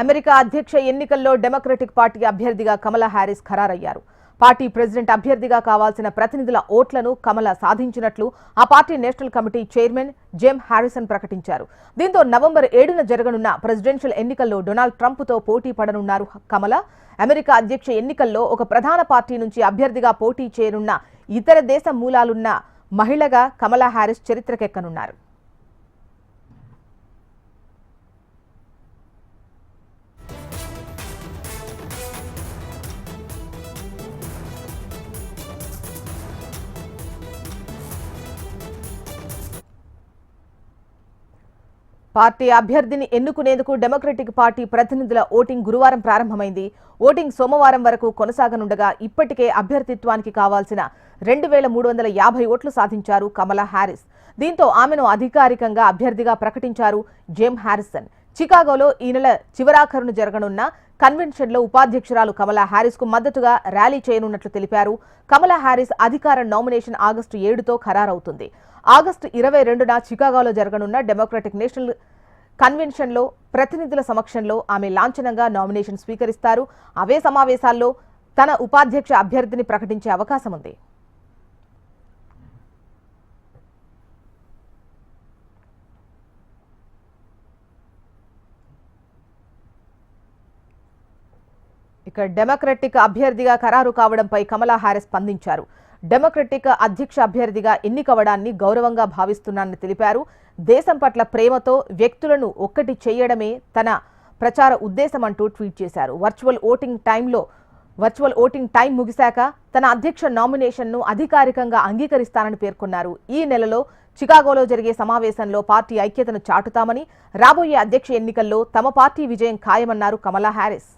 America అధ్యక్ష ఎన్నికల్లో democratic party అభ్యర్థిగా కమలా హ్యారిస్ ఖరారయ్యారు. పార్టీ ప్రెసిడెంట్ అభ్యర్థిగా కావాల్సిన ప్రతినిధుల ఓట్లను కమల సాధించినట్లు ఆ party national committee chairman Jaime Harrison ప్రకటించారు. దీంతో నవంబర్ ఏడున జరగనున్న ప్రెసిడెన్షియల్ ఎన్నికల్లో డొనాల్డ్ ట్రంప్తో పోటీ పడనున్నారు కమల. అమెరికా అధ్యక్ష ఎన్నికల్లో ఒక ప్రధాన పార్టీ నుంచి అభ్యర్థిగా పోటీ చేయనున్న ఇతర దేశ మూలాలున్న మహిళగా కమలా హ్యారిస్ చరిత్రకెక్కనున్నారు. పార్టీ అభ్యర్థిని ఎన్నుకునేందుకు డెమోక్రటిక్ పార్టీ ప్రతినిధుల ఓటింగ్ గురువారం ప్రారంభమైంది. ఓటింగ్ సోమవారం వరకు కొనసాగనుండగా ఇప్పటికే అభ్యర్థిత్వానికి కావాల్సిన రెండు వేల మూడు వందల యాభై ఓట్లు సాధించారు కమలా హ్యారిస్ దీంతో ఆమెను అధికారికంగా అభ్యర్థిగా ప్రకటించారు జేమ్ హ్యారిసన్ చికాగోలో ఈ నెల చివరాఖరును జరగనున్న కన్వెన్షన్లో ఉపాధ్యక్షురాలు కమలా హ్యారిస్కు మద్దతుగా ర్యాలీ చేయనున్నట్లు తెలిపారు. కమలా హ్యారిస్ అధికార నామినేషన్ ఆగస్టు ఏడుతో ఖరారవుతుంది. ఆగస్టు ఇరవై రెండున చికాగోలో జరగనున్న డెమోక్రటిక్ నేషనల్ కన్వెన్షన్లో ప్రతినిధుల సమక్షంలో ఆమె లాంఛనంగా నామినేషన్ స్వీకరిస్తారు. అవే సమావేశాల్లో తన ఉపాధ్యక్ష అభ్యర్థిని ప్రకటించే అవకాశం ఉంది ఇక డెమోక్రటిక్ అభ్యర్థిగా ఖరారు కావడంపై కమలా హారిస్ స్పందించారు. డెమోక్రటిక్ అధ్యక్ష అభ్యర్థిగా ఎన్నికవడాన్ని గౌరవంగా భావిస్తున్నానని తెలిపారు. దేశం పట్ల ప్రేమతో వ్యక్తులను ఒక్కటి చేయడమే తన ప్రచార ఉద్దేశం అంటూ ట్వీట్ చేశారు. వర్చువల్ ఓటింగ్ టైంలో వర్చువల్ ఓటింగ్ టైం ముగిశాక తన అధ్యక్ష నామినేషన్ను అధికారికంగా అంగీకరిస్తానని పేర్కొన్నారు. ఈ నెలలో చికాగోలో జరిగే సమావేశంలో పార్టీ ఐక్యతను చాటుతామని రాబోయే అధ్యక్ష ఎన్నికల్లో తమ పార్టీ విజయం ఖాయమన్నారు కమలా హ్యారిస్